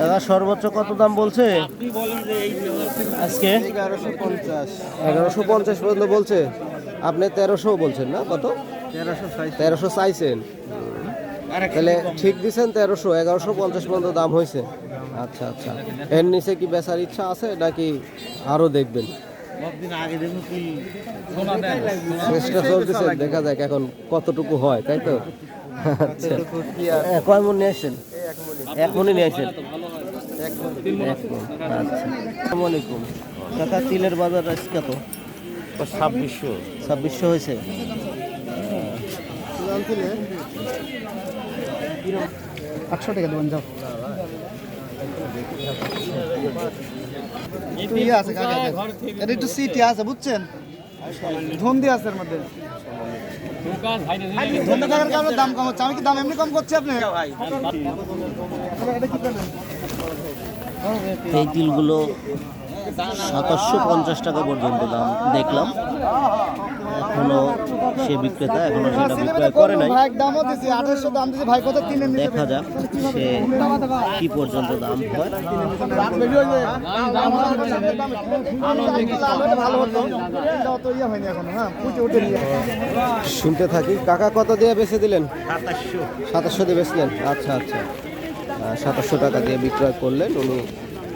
দাদা, সর্বোচ্চ কত দাম বলছে? আজকে? এগারোশো পঞ্চাশ এগারোশো পঞ্চাশ পর্যন্ত বলছে। আপনি তেরোশো বলছেন না? কত? তেরোশো চাইছেন তাহলে ঠিক দিচ্ছেন তেরোশো, এগারোশো পঞ্চাশ পর্যন্ত দাম হয়েছে। আচ্ছা আচ্ছা। এর নিচে কি বেচার ইচ্ছা আছে নাকি আরও দেখবেন? চেষ্টা চলতেছে দেখা যাক এখন কতটুকু হয় তাই তো? আচ্ছা। কয় মন নিয়ে আসছেন? এক মনে নিয়ে আসছেন? আচ্ছা। আসসালামু আলাইকুম। কাকা তিলের বাজার আজ কত? ছাব্বিশশো। ছাব্বিশশো হয়েছে? আটশো টাকা দেবেন যাও। ইয়ে আছে কাকা এটা একটু সিটি আছে বুঝছেন? ধন্দি আছে এর মধ্যে। ধন্দা থাকার কারণে দাম কম হচ্ছে। আমি কি দাম এমনি কম করছি আপনি? করলেন এই তিলগুলো সাতাশশো পঞ্চাশ টাকা পর্যন্ত দাম দেখলাম। এখনও সে বিক্রেতা এখনও সেটা বিক্রয় করে নাই। ভাই দামও দিছি আঠাশশো দাম দিছি ভাই কত তিন দেখা যাক সে কি পর্যন্ত দাম হয়। ভালো হতো এটা অত হয়নি এখনও উঠে উঠে নিয়ে শুনতে থাকি। কাকা কত দিয়ে বেচে দিলেন? সাতাশশো। সাতাশশো দিয়ে বেচলেন। আচ্ছা আচ্ছা। সাতাশশো টাকা দিয়ে বিক্রয় করলেন। উনি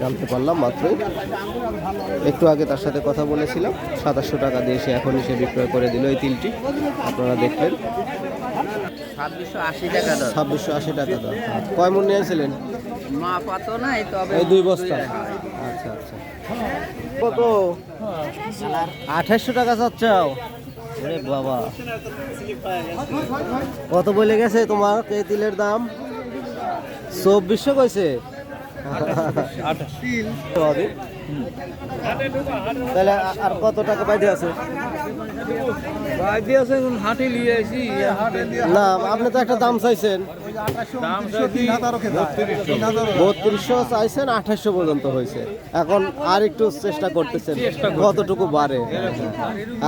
জানতে পারলাম মাত্র একটু আগে তার সাথে কথা বলেছিলাম। সাতাশশো টাকা দিয়ে সে এখনই সে বিক্রয় করে দিল এই তিলটি আপনারা দেখলেন। ছাব্বিশশো আশি টাকা দাম কয় মন তবে এই দুই বস্তা। আচ্ছা আচ্ছা। কত? আঠাশশো টাকা চাচ্ছাও। ওরে বাবা। কত বলে গেছে তোমার? এই তিলের দাম? চব্বিশশো কইছে? তাহলে আর কত টাকা আছে? না আপনি তো একটা দাম চাইছেন। বত্রিশশো চাইছেন আঠাশশো পর্যন্ত হয়েছে। এখন আর একটু চেষ্টা করতেছেন কতটুকু বাড়ে?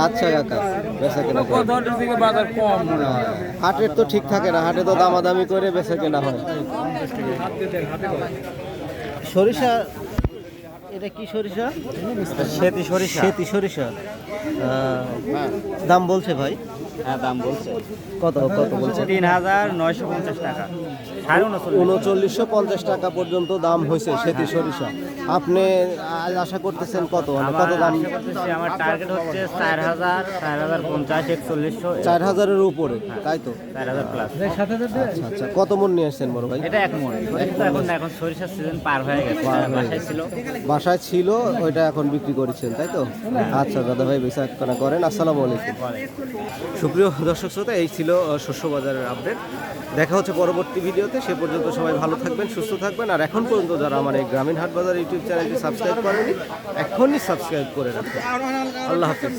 আচ্ছা কাকা বেচা কেনা হাটের তো ঠিক থাকে না হাটে তো দামাদামি করে বেচা কেনা হয়। সরিষা এটা কি সরিষা? সেতি সরিষা। সেতি সরিষা। দাম বলছে ভাই। হ্যাঁ দাম বলছে। কত কত বলছে? তিন হাজার নয়শো পঞ্চাশ টাকা। উনচল্লিশশো পঞ্চাশ টাকা পর্যন্ত দাম হয়েছে সেতি সরিষা। আপনি আশা করতেছেন কত? মানে কত দাম? আমার টার্গেট হচ্ছে চার হাজার চার হাজার পঞ্চাশ একচল্লিশশো। চার হাজারের উপরে তাই তো? চার হাজার প্লাস আচ্ছা আচ্ছা কত মন নিয়ে আসছেন বড় ভাই? এটা এক মন। এখন এখন সরিষার সিজন পার হয়ে গেছে। বাসায় ছিল। বাসায় ছিল ওইটা এখন বিক্রি করেছেন তাই তো? আচ্ছা দাদা ভাই কেনা করেন। আসসালামু আলাইকুম। সুপ্রিয় দর্শক শ্রোতা, এই ছিল শস্য বাজারের আপডেট দেখা হচ্ছে পরবর্তী ভিডিওতে। সে পর্যন্ত সবাই ভালো থাকবেন, সুস্থ থাকবেন। আর এখন পর্যন্ত যারা আমার এই গ্রামীণ হাট বাজার ইউটিউব চ্যানেলটি সাবস্ক্রাইব করেনি এখনই সাবস্ক্রাইব করে রাখবেন আল্লাহ হাফিজ।